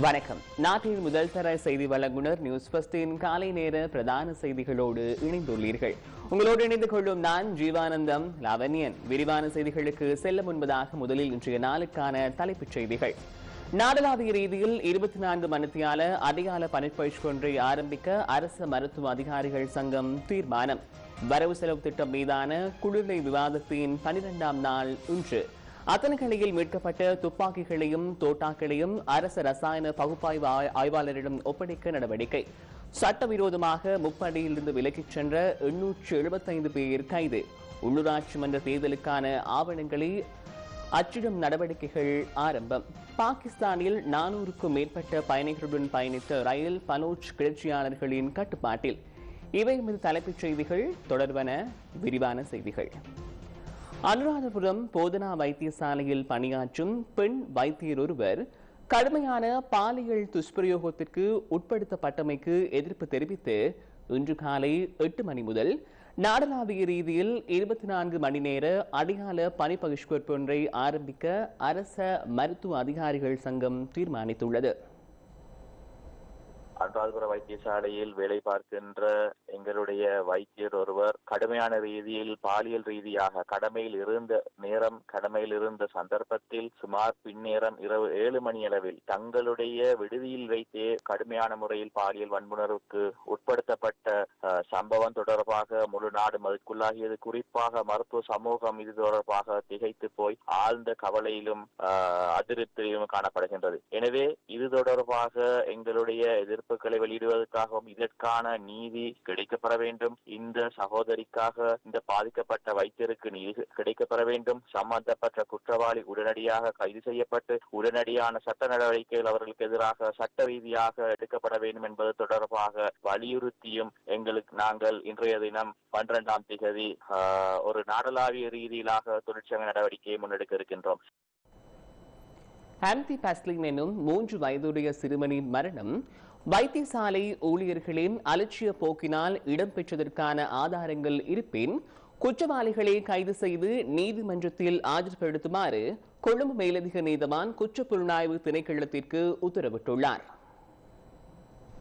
வணக்கம். நாட்டின் முதல் தர செய்தி வழங்குனர் நியூஸ் பஸ்டின் காலை நேர பிரதான செய்திகளோடு இணைந்துள்ளீர்கள். உங்களோடு இணைந்து கொள்ளும் நான் ஜீவானந்தம் லாவண்யன். விரிவான செய்திகளுக்கு செல்ல முன்பதாக முதலில் இன்றைய நாளுக்கான தலைப்புச் செய்திகள். நாடளாவிய ரீதியில் இருபத்தி நான்கு மணித்தியால அதிகால பணிப்பயிற்சி ஒன்றை ஆரம்பிக்க அரசு மருத்துவ அதிகாரிகள் சங்கம் தீர்மானம். வரவு செலவு திட்டம் மீதான குழுநிலை விவாதத்தின் பனிரெண்டாம் நாள் இன்று. அத்தனகலையில் மீட்கப்பட்ட துப்பாக்கிகளையும் தோட்டாக்களையும் அரசு ரசாயன பகுப்பாய்வு ஆய்- ஆய்வாளரிடம் ஒப்படைக்க நடவடிக்கை. சட்டவிரோதமாக முப்படையிலிருந்து விலக்கிச் சென்ற எண்ணூற்று எழுபத்தைந்து பேர் கைது. உள்ளூராட்சி மன்ற தேர்தலுக்கான ஆவணங்களை அச்சிடும் நடவடிக்கைகள் ஆரம்பம். பாகிஸ்தானில் நானூறுக்கும் மேற்பட்ட பயணிகளுடன் பயணித்த ரயில் பனோஜ் கிளர்ச்சியாளர்களின் கட்டுப்பாட்டில். இவை மீது தலைப்புச் செய்திகள். தொடர்வன விரிவான செய்திகள். அனுராதபுரம் போதனா வைத்தியசாலையில் பணியாற்றும் பெண் வைத்தியர் ஒருவர் கடுமையான பாலியல் துஷ்பிரயோகத்திற்கு உட்படுத்தப்பட்டமைக்கு எதிர்ப்பு தெரிவித்து இன்று காலை எட்டு மணி முதல் நாடளாவிய ரீதியில் இருபத்தி நான்கு மணி நேர அடையாள பணி ஆரம்பிக்க அரச மருத்துவ அதிகாரிகள் சங்கம் தீர்மானித்துள்ளது. அனுராதபுர வைத்தியசாலையில் வேலை பார்க்கின்ற எங்களுடைய வைத்தியர் ஒருவர் கடுமையான ரீதியில் பாலியல் ரீதியாக கடமையில் இருந்த நேரம் கடமையில் இருந்த சந்தர்ப்பத்தில் சுமார் பின்னேரம் இரவு ஏழு மணி அளவில் தங்களுடைய விடுதியில் வைத்தே கடுமையான முறையில் பாலியல் வன்புணர்வுக்கு உட்படுத்தப்பட்ட அஹ், சம்பவம் தொடர்பாக முழு நாடு மதிக்குள்ளாகியது குறிப்பாக மருத்துவ சமூகம் இது தொடர்பாக திகைத்து போய் ஆழ்ந்த கவலையிலும் அஹ், அதிருப்தியிலும் காணப்படுகின்றது. எனவே இது தொடர்பாக எங்களுடைய எதிர்ப்புகளை வெளியிடுவதற்காகவும் இதற்கான நீதி கிடைக்கப்பெற வேண்டும். இந்த சகோதரிக்காக இந்த பாதிக்கப்பட்ட வைத்தியருக்கு நீதி கிடைக்கப்பெற வேண்டும். சம்பந்தப்பட்ட குற்றவாளி உடனடியாக கைது செய்யப்பட்டு உடனடியான சட்ட நடவடிக்கைகள் அவர்களுக்கு எதிராக சட்ட ரீதியாக எடுக்கப்பட வேண்டும் என்பது தொடர்பாக வலியுறுத்தியும் எங்களுக்கு நாங்கள் இன்றைய தினம் பன்னிரெண்டாம் திகதி ஒரு நாடளாவிய ரீதியிலாக தொழிற்சங்க நடவடிக்கையை முன்னெடுக்க இருக்கின்றோம். ஆன்டி பாஸ்லின் எனும் மூன்று வயதுடைய சிறுவனின் மரணம் வைத்தியசாலை ஊழியர்களின் அலட்சிய போக்கினால் இடம்பெற்றதற்கான ஆதாரங்கள் இருப்பின் குற்றவாளிகளை கைது செய்து நீதிமன்றத்தில் ஆஜர்படுத்துமாறு கொழும்பு மேலதிக நீதவான் குற்றப்புலனாய்வு திணைக்களத்திற்கு உத்தரவிட்டுள்ளார்.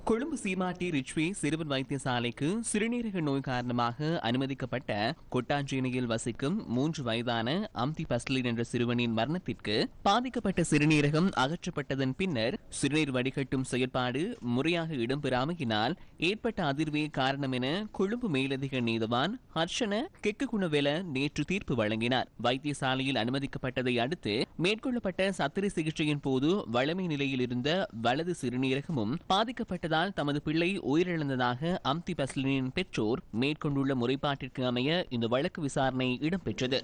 கொழும்பு சீமாட்டி ரிச்வே சிறுவன் வைத்தியசாலைக்கு சிறுநீரக நோய் காரணமாக அனுமதிக்கப்பட்ட கொட்டாஞ்சேனையில் வசிக்கும் மூன்று வயதான அம்தி பஸ்லின் என்ற சிறுவனின் மரணத்திற்கு பாதிக்கப்பட்ட சிறுநீரகம் அகற்றப்பட்டதன் பின்னர் சிறுநீர் வடிகட்டும் செயற்பாடு முறையாக இடம்பெறாமையினால் ஏற்பட்ட அதிர்வே காரணம் என கொழும்பு மேலதிக நீதவான் ஹர்ஷன கெக்குகுணவெல நேற்று தீர்ப்பு வழங்கினார். வைத்தியசாலையில் அனுமதிக்கப்பட்டதை அடுத்து மேற்கொள்ளப்பட்ட சத்திரை சிகிச்சையின் போது வளமை நிலையில் இருந்த வலது சிறுநீரகமும் பாதிக்கப்பட்டதால் தமது பிள்ளை உயிரிழந்ததாக அம்தி பஸ்லினின் பெற்றோர் மேற்கொண்டுள்ள முறைப்பாட்டிற்கு அமைய இந்த வழக்கு விசாரணை இடம்பெற்றது.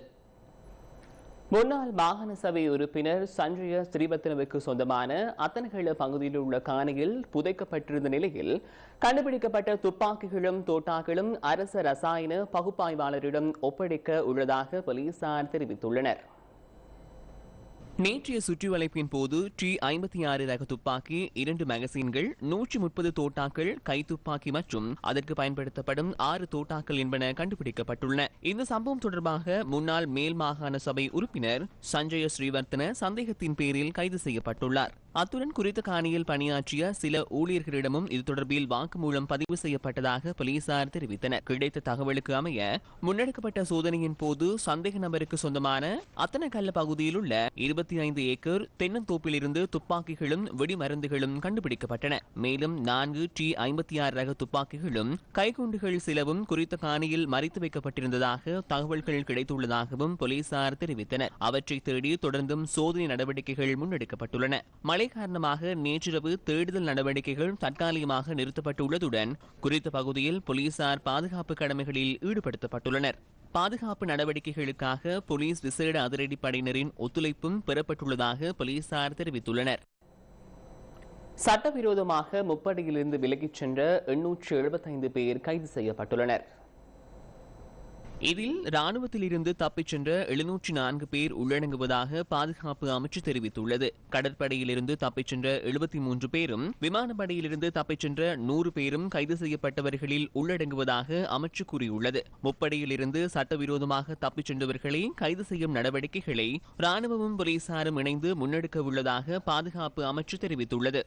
முன்னாள் மாகாண சபை உறுப்பினர் சஞ்சய ஸ்ரீபத்னவுக்கு சொந்தமான அத்தனகள பகுதியில் உள்ள காணியில் புதைக்கப்பட்டிருந்த நிலையில் கண்டுபிடிக்கப்பட்ட துப்பாக்கிகளும் தோட்டாக்களும் அரச ரசாயன பகுப்பாய்வாளரிடம் ஒப்படைக்க உள்ளதாக போலீசார் தெரிவித்துள்ளனர். நேற்றைய சுற்றிவளைப்பின் போது டி ஐம்பத்தி ஆறு ரக துப்பாக்கி இரண்டு மேகசீன்கள் நூற்றி முப்பது தோட்டாக்கள் கைத்துப்பாக்கி மற்றும் அதற்கு பயன்படுத்தப்படும் ஆறு தோட்டாக்கள் என்பன கண்டுபிடிக்கப்பட்டுள்ளன. இந்த சம்பவம் தொடர்பாக முன்னாள் மேல் மாகாண சபை உறுப்பினர் சஞ்சய ஸ்ரீவர்த்தன சந்தேகத்தின் பேரில் கைது செய்யப்பட்டுள்ளார். அத்துடன் குறித்த காணியில் பணியாற்றிய சில ஊழியர்களிடமும் இது தொடர்பில் வாக்குமூலம் பதிவு செய்யப்பட்டதாக போலீசார் தெரிவித்தனர். கிடைத்த தகவலுக்கு அமைய முன்னெடுக்கப்பட்ட சோதனையின் போது சந்தேக நபருக்கு சொந்தமான அத்தனக்கல்ல பகுதியில் உள்ள இருபத்தி ஐந்து ஏக்கர் தென்னந்தோப்பிலிருந்து துப்பாக்கிகளும் வெடிமருந்துகளும் கண்டுபிடிக்கப்பட்டன. மேலும் நான்கு டி ஐம்பத்தி ஆறு ரக துப்பாக்கிகளும் கைக்குண்டுகள் சிலவும் குறித்த காணியில் மறைத்து வைக்கப்பட்டிருந்ததாக தகவல்கள் கிடைத்துள்ளதாகவும் போலீசார் தெரிவித்தனர். அவற்றை தேடி தொடர்ந்தும் சோதனை நடவடிக்கைகள் முன்னெடுக்கப்பட்டுள்ளன. மழை காரணமாக நேற்றிரவு தேடுதல் நடவடிக்கைகள் தற்காலிகமாக நிறுத்தப்பட்டுள்ளதுடன் குறித்த பகுதியில் போலீசார் பாதுகாப்பு கடமைகளில் ஈடுபடுத்தப்பட்டுள்ளனர். பாதுகாப்பு நடவடிக்கைகளுக்காக போலீஸ் விசேட அதிரடிப்படையினரின் ஒத்துழைப்பும் பெறப்பட்டுள்ளதாக போலீசார் தெரிவித்துள்ளனர். சட்டவிரோதமாக முப்படையிலிருந்து விலகிச் சென்ற எண்ணூற்று எழுபத்தைந்து பேர் கைது செய்யப்பட்டுள்ளனர். இதில் ராணுவத்திலிருந்து தப்பிச் சென்ற எழுநூற்றி நான்கு பேர் உள்ளடங்குவதாக பாதுகாப்பு அமைச்சு தெரிவித்துள்ளது. கடற்படையிலிருந்து தப்பிச் சென்ற எழுபத்தி மூன்று பேரும் விமானப்படையிலிருந்து தப்பிச் சென்ற நூறு பேரும் கைது செய்யப்பட்டவர்களில் உள்ளடங்குவதாக அமைச்சு கூறியுள்ளது. முப்படையிலிருந்து சட்டவிரோதமாக தப்பிச் சென்றவர்களை கைது செய்யும் நடவடிக்கைகளை ராணுவமும் போலீசாரும் இணைந்து முன்னெடுக்க உள்ளதாக பாதுகாப்பு அமைச்சு தெரிவித்துள்ளது.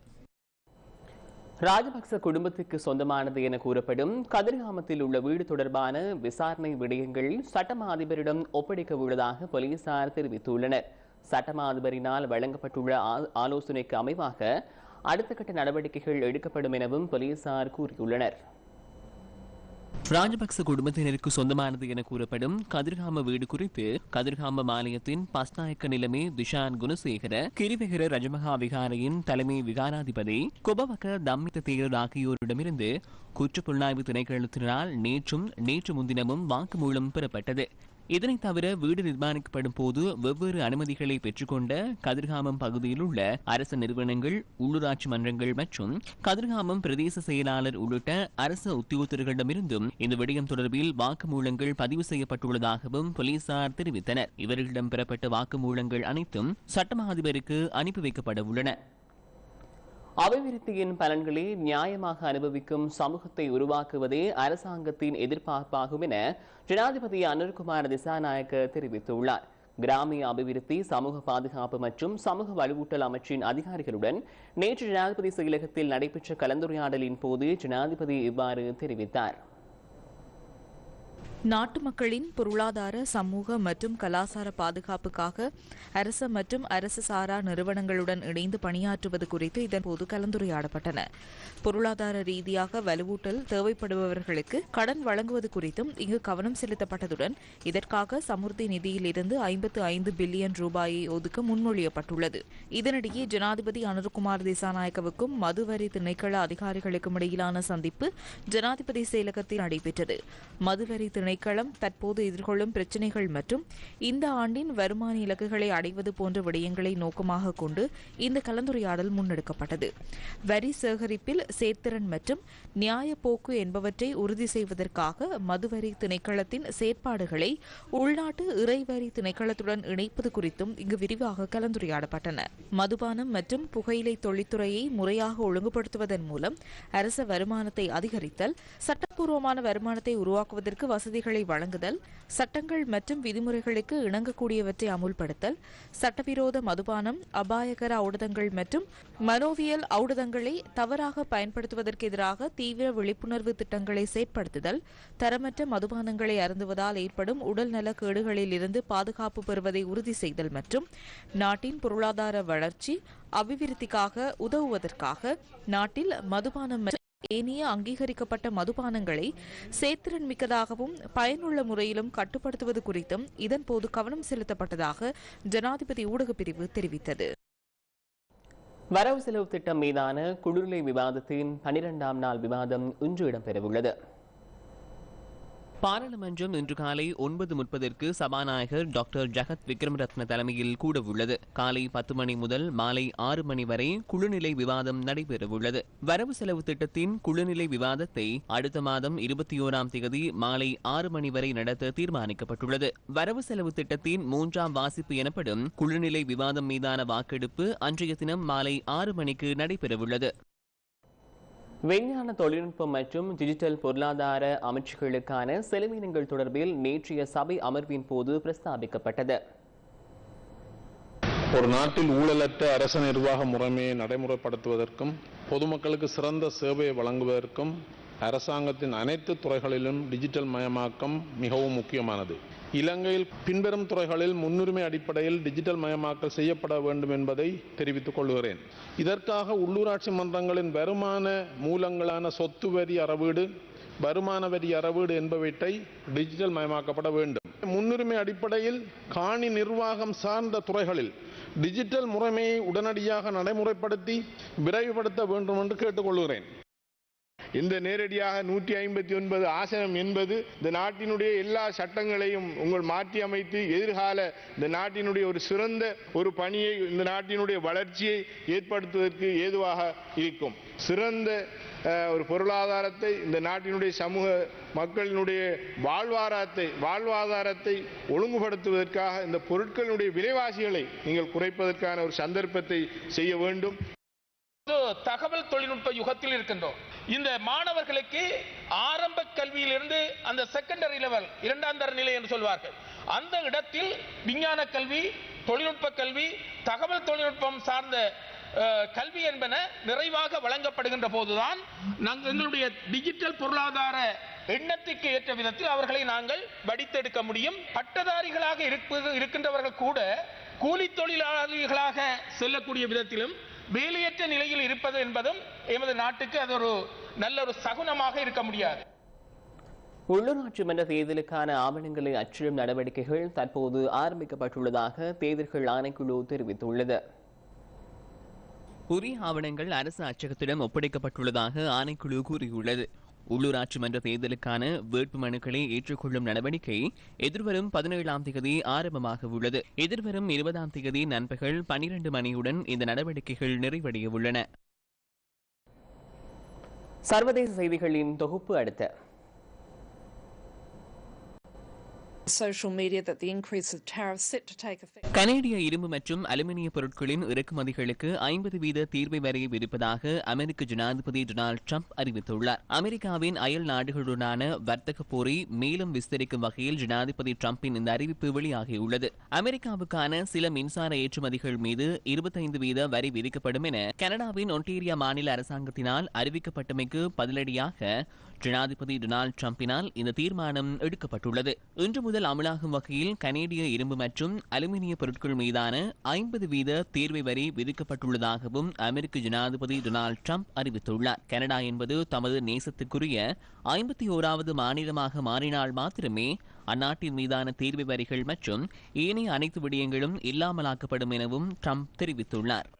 ராஜபக்ச குடும்பத்துக்கு சொந்தமானது என கூறப்படும் கதிர்காமத்தில் உள்ள வீடு தொடர்பான விசாரணை விடயங்கள் சட்டமா அதிபரிடம் ஒப்படைக்க உள்ளதாக போலீசார் தெரிவித்துள்ளனர். சட்டமா அதிபரினால் வழங்கப்பட்டுள்ள ஆ- ஆலோசனைக்கு அமைவாக அடுத்த கட்ட நடவடிக்கைகள் எடுக்கப்படும் எனவும் போலீசார் கூறியுள்ளனர். ராஜபக்ச குடும்பத்தினருக்கு சொந்தமானது என கூறப்படும் கதிர்காம வீடு குறித்து கதிர்காம மாநிலத்தின் பஸ்நாயக்க நிலைமை திஷான் குணசேகர கிரிவெகர ரஜமகா விகாரையின் தலைமை விகாராதிபதி குபவக தம்மித்த தேரர் ஆகியோரிடமிருந்து குற்றப்புலனாய்வு திணைக்களத்தினால் நேற்றும் நேற்று முன்தினமும் வாக்குமூலம் பெறப்பட்டது. இதனைத் தவிர வீடு நிர்மாணிக்கப்படும் போது வெவ்வேறு அனுமதிகளை பெற்றுக்கொண்ட கதிர்காமம் பகுதியில் உள்ள அரசு நிறுவனங்கள் உள்ளூராட்சி மன்றங்கள் மற்றும் கதிர்காமம் பிரதேச செயலாளர் உள்ளிட்ட அரசு உத்தியோகத்தர்களிடமிருந்தும் இந்த விடயம் தொடர்பில் வாக்குமூலங்கள் பதிவு செய்யப்பட்டுள்ளதாகவும் போலீசார் தெரிவித்தனர். இவர்களிடம் பெறப்பட்ட வாக்குமூலங்கள் அனைத்தும் சட்டமா அதிபருக்கு அனுப்பி வைக்கப்பட உள்ளன. அபிவிருத்தியின் பலன்களை நியாயமாக அனுபவிக்கும் சமூகத்தை உருவாக்குவதே அரசாங்கத்தின் எதிர்பார்ப்பாகும் என ஜனாதிபதி அனுர்குமார் திசாநாயக்க தெரிவித்துள்ளார். கிராமிய அபிவிருத்தி சமூக பாதுகாப்பு மற்றும் சமூக வலுவூட்டல் அமைச்சின் அதிகாரிகளுடன் நேற்று ஜனாதிபதி செயலகத்தில் நடைபெற்ற கலந்துரையாடலின் போது ஜனாதிபதி இவ்வாறு தெரிவித்தார். நாட்டு மக்களின் பொருளாதார சமூக மற்றும் கலாசார பாதுகாப்புக்காக அரச மற்றும் அரசு சாரா நிறுவனங்களுடன் இணைந்து பணியாற்றுவது குறித்து இதன்போது கலந்துரையாடப்பட்டன. பொருளாதார ரீதியாக வலுவூட்டல் தேவைப்படுபவர்களுக்கு கடன் வழங்குவது குறித்தும் இங்கு கவனம் செலுத்தப்பட்டதுடன் இதற்காக சமுர்த்தி நிதியிலிருந்து ஐம்பத்து ஐந்து பில்லியன் ரூபாயை ஒதுக்க முன்மொழியப்பட்டுள்ளது. இதனிடையே ஜனாதிபதி அனுர்குமார் திசாநாயக்கவுக்கும் மதுவரி திணைக்கள அதிகாரிகளுக்கும் இடையிலான சந்திப்பு ஜனாதிபதி செயலகத்தில் நடைபெற்றது. மதுவரி திணைக்களம் தற்போது எதிர்கொள்ளும் பிரச்சினைகள் மற்றும் இந்த ஆண்டின் வருமான இலக்குகளை அடைவது போன்ற விடயங்களை நோக்கமாக கொண்டு இந்த கலந்துரையாடல் முன்னெடுக்கப்பட்டது. வரி சேகரிப்பில் சேர்த்திறன் மற்றும் நியாய போக்கு என்பவற்றை உறுதி செய்வதற்காக மதுவரி திணைக்களத்தின் செயற்பாடுகளை உள்நாட்டு இறைவரி திணைக்களத்துடன் இணைப்பது குறித்தும் இங்கு விரிவாக கலந்துரையாடப்பட்டன. மதுபானம் மற்றும் புகையிலை தொழில்துறையை முறையாக ஒழுங்குபடுத்துவதன் மூலம் அரச வருமானத்தை அதிகரித்தல் சட்டப்பூர்வமான வருமானத்தை உருவாக்குவதற்கு வசதி வசதிகளை வழங்குதல் சட்டங்கள் மற்றும் விதிமுறைகளுக்கு இணங்கக்கூடியவற்றை அமுல்படுத்தல் சட்டவிரோத மதுபானம் அபாயகர ஊடகங்கள் மற்றும் மனோவியல் ஊடகங்களை தவறாக பயன்படுத்துவதற்கு எதிராக தீவிர விழிப்புணர்வு திட்டங்களை செயற்படுத்துதல் தரமற்ற மதுபானங்களை அருந்துவதால் ஏற்படும் உடல்நல கேடுகளில் இருந்து பாதுகாப்பு பெறுவதை உறுதி செய்தல் மற்றும் நாட்டின் பொருளாதார வளர்ச்சி அபிவிருத்திக்காக உதவுவதற்காக நாட்டில் மதுபானம் ஏனைய அங்கீகரிக்கப்பட்ட மதுபானங்களை சேத்திறன் மிக்கதாகவும் பயனுள்ள முறையிலும் கட்டுப்படுத்துவது குறித்தும் இதன்போது கவனம் செலுத்தப்பட்டதாக ஜனாதிபதி ஊடகப் பிரிவு தெரிவித்தது. வரவு செலவு திட்டம் மீதான குளிர்நிலை விவாதத்தின் பனிரெண்டாம் நாள் விவாதம் இன்று இடம்பெறவுள்ளது. பாராளுமன்றம் இன்று காலை ஒன்பது முப்பதற்கு சபாநாயகர் டாக்டர் ஜகத் விக்ரமரத்ன தலைமையில் கூடவுள்ளது. காலை பத்து மணி முதல் மாலை ஆறு மணி வரை குழுநிலை விவாதம் நடைபெறவுள்ளது. வரவு செலவு திட்டத்தின் குழுநிலை விவாதத்தை அடுத்த மாதம் இருபத்தி ஓராம் தேதி மாலை ஆறு மணி வரை நடத்த தீர்மானிக்கப்பட்டுள்ளது. வரவு செலவு திட்டத்தின் மூன்றாம் வாசிப்பு எனப்படும் குழுநிலை விவாதம் மீதான வாக்கெடுப்பு அன்றைய தினம் மாலை ஆறு மணிக்கு நடைபெறவுள்ளது. விஞ்ஞான தொழில்நுட்பம் மற்றும் டிஜிட்டல் பொருளாதார அமைச்சுகளுக்கான செலவினங்கள் தொடர்பில் நேற்றைய சபை அமர்வின் போது பிரஸ்தாபிக்கப்பட்டது. ஒரு நாட்டில் ஊழலற்ற அரச நிர்வாக முறைமையை நடைமுறைப்படுத்துவதற்கும் பொதுமக்களுக்கு சிறந்த சேவையை வழங்குவதற்கும் அரசாங்கத்தின் அனைத்து துறைகளிலும் டிஜிட்டல் மயமாக்கம் மிகவும் முக்கியமானது. இலங்கையில் பின்வரும் துறைகளில் முன்னுரிமை அடிப்படையில் டிஜிட்டல் மயமாக்கல் செய்யப்பட வேண்டும் என்பதை தெரிவித்துக் கொள்கிறேன். இதற்காக உள்ளூராட்சி மன்றங்களின் வருமான மூலங்களான சொத்து வரி அறவீடு வருமான வரி அறவீடு என்பவற்றை டிஜிட்டல் மயமாக்கப்பட வேண்டும். முன்னுரிமை அடிப்படையில் காணி நிர்வாகம் சார்ந்த துறைகளில் டிஜிட்டல் முறைமையை உடனடியாக நடைமுறைப்படுத்தி விரைவுபடுத்த வேண்டும் என்று கேட்டுக்கொள்கிறேன். இந்த நேரடியாக நூற்றி ஐம்பத்தி ஒன்பது ஆசனம் என்பது இந்த நாட்டினுடைய எல்லா சட்டங்களையும் உங்கள் மாற்றி அமைத்து எதிர்கால இந்த நாட்டினுடைய ஒரு சிறந்த ஒரு பணியை இந்த நாட்டினுடைய வளர்ச்சியை ஏற்படுத்துவதற்கு ஏதுவாக இருக்கும். சிறந்த ஒரு பொருளாதாரத்தை இந்த நாட்டினுடைய சமூக மக்களினுடைய வாழ்வாதாரத்தை வாழ்வாதாரத்தை ஒழுங்குபடுத்துவதற்காக இந்த பொருட்களினுடைய விலைவாசிகளை நீங்கள் குறைப்பதற்கான ஒரு சந்தர்ப்பத்தை செய்ய வேண்டும். தகவல் தொழில்நுட்ப யுகத்தில் இருக்கின்றோம். இந்த மாணவர்களுக்கு ஆரம்ப கல்வியிலிருந்து அந்த செகண்டரி லெவல் இரண்டாம் தர நிலை என்று சொல்வார்கள். அந்த இடத்தில் விஞ்ஞான கல்வி தொழில்நுட்ப கல்வி தகவல் தொழில்நுட்பம் சார்ந்த கல்வி என்பன நிறைவாக வழங்கப்படுகின்ற போதுதான் நாங்கள் எங்களுடைய டிஜிட்டல் பொருளாதார எண்ணத்துக்கு ஏற்ற விதத்தில் அவர்களை நாங்கள் வடித்தெடுக்க முடியும். பட்டதாரிகளாக இருப்பது இருக்கின்றவர்கள் கூட கூலி தொழிலாளர்களாக செல்லக்கூடிய விதத்திலும் வேலையற்ற நிலையில் இருப்பது என்பதும் எமது நாட்டுக்கு அது ஒரு நல்ல ஒரு சகுனமாக இருக்க முடியாது. உள்ளூராட்சி மன்ற தேர்தலுக்கான ஆவணங்களை அச்சிடும் நடவடிக்கைகள் தற்போது ஆரம்பிக்கப்பட்டுள்ளதாக தேர்தல்கள் ஆணைக்குழு தெரிவித்துள்ளது. உரிய ஆவணங்கள் அரசு அச்சகத்திடம் ஒப்படைக்கப்பட்டுள்ளதாக ஆணைக்குழு கூறியுள்ளது. உள்ளூராட்சி மன்ற தேர்தலுக்கான வேட்பு மனுக்களை ஏற்றுக்கொள்ளும் நடவடிக்கை எதிர்வரும் பதினேழாம் தேதி ஆரம்பமாக உள்ளது. எதிர்வரும் இருபதாம் தேதி நண்பகல் பனிரெண்டு மணியுடன் இந்த நடவடிக்கைகள் நிறைவடைய உள்ளன சர்வதேச செய்திகளின் தொகுப்பு அடுத்த கனேடிய இரும்பு மற்றும் அலுமினிய பொருட்களின் இறக்குமதிகளுக்கு ஐம்பது வீத தீர்வை வரைய விதிப்பதாக அமெரிக்க ஜனாதிபதி டொனால்டு ட்ரம்ப் அறிவித்துள்ளார். அமெரிக்காவின் அயல் நாடுகளுடனான வர்த்தக போரை மேலும் விஸ்தரிக்கும் வகையில் ஜனாதிபதி டிரம்பின் இந்த அறிவிப்பு வெளியாகியுள்ளது. அமெரிக்காவுக்கான சில மின்சார ஏற்றுமதிகள் மீது இருபத்தைந்து வீத வரி விதிக்கப்படும் என கனடாவின் ஒன்டேரியா மாநில அரசாங்கத்தினால் அறிவிக்கப்பட்டமைக்கு பதிலடியாக ஜனாதிபதி டொனால்டு டிரம்பினால் இந்த தீர்மானம் எடுக்கப்பட்டுள்ளது. இன்று முதல் அமலாகும் வகையில் கனேடிய இரும்பு மற்றும் அலுமினிய பொருட்கள் மீதான ஐம்பது வீத தேர்வை வரி விதிக்கப்பட்டுள்ளதாகவும் அமெரிக்க ஜனாதிபதி டொனால்டு ட்ரம்ப் அறிவித்துள்ளார். கனடா என்பது தமது நேசத்துக்குரிய ஐம்பத்தி ஓராவது மாநிலமாக மாறினால் மாத்திரமே அந்நாட்டின் மீதான தீர்வை வரிகள் மற்றும் ஏனைய அனைத்து விடயங்களும் இல்லாமலாக்கப்படும் எனவும் ட்ரம்ப் தெரிவித்துள்ளார்.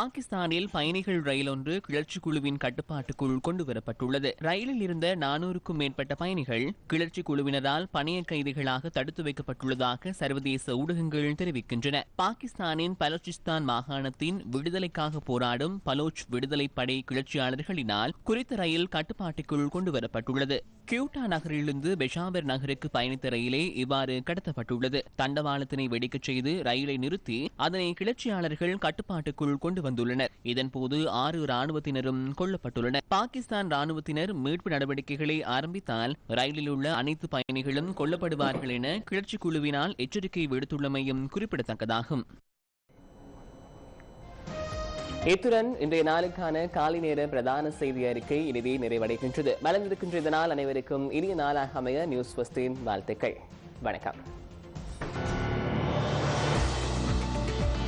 பாகிஸ்தானில் பயணிகள் ரயில் ஒன்று கிளர்ச்சி குழுவின் கட்டுப்பாட்டுக்குள் கொண்டு வரப்பட்டுள்ளது ரயிலில் இருந்த நானூறுக்கும் மேற்பட்ட பயணிகள் கிளர்ச்சி குழுவினரால் பணைய கைதிகளாக தடுத்து வைக்கப்பட்டுள்ளதாக சர்வதேச ஊடகங்கள் தெரிவிக்கின்றன. பாகிஸ்தானின் பலோச்சிஸ்தான் மாகாணத்தின் விடுதலைக்காக போராடும் பலோச் விடுதலை படை கிளர்ச்சியாளர்களினால் குறித்த ரயில் கட்டுப்பாட்டுக்குள் கொண்டு வரப்பட்டுள்ளது கியூட்டா நகரிலிருந்து பெஷாவர் நகருக்கு பயணித்த ரயிலே இவ்வாறு கடத்தப்பட்டுள்ளது. தண்டவாளத்தினை வெடிக்கச் செய்து ரயிலை நிறுத்தி அதனை கிளர்ச்சியாளர்கள் கட்டுப்பாட்டுக்குள் கொண்டு வந்துள்ளனர். இதன்போது ஆறு ராணுவத்தினரும் கொல்லப்பட்டுள்ளனர். பாகிஸ்தான் ராணுவத்தினர் மீட்பு நடவடிக்கைகளை ஆரம்பித்தால் ரயிலில் உள்ள அனைத்து பயணிகளும் கொல்லப்படுவார்கள் என கிளர்ச்சி குழுவினால் எச்சரிக்கை விடுத்துள்ளமையும் குறிப்பிடத்தக்கதாகும். இத்துடன் இன்றைய நாளுக்கான காலை நேர பிரதான செய்தி அறிக்கை இனிதே நிறைவடைகின்றது. மலர்ந்திருக்கின்ற இதனால் அனைவருக்கும் இனிய நாளாக அமைய நியூஸ் பஸ்டின் வாழ்த்துக்கள். வணக்கம்.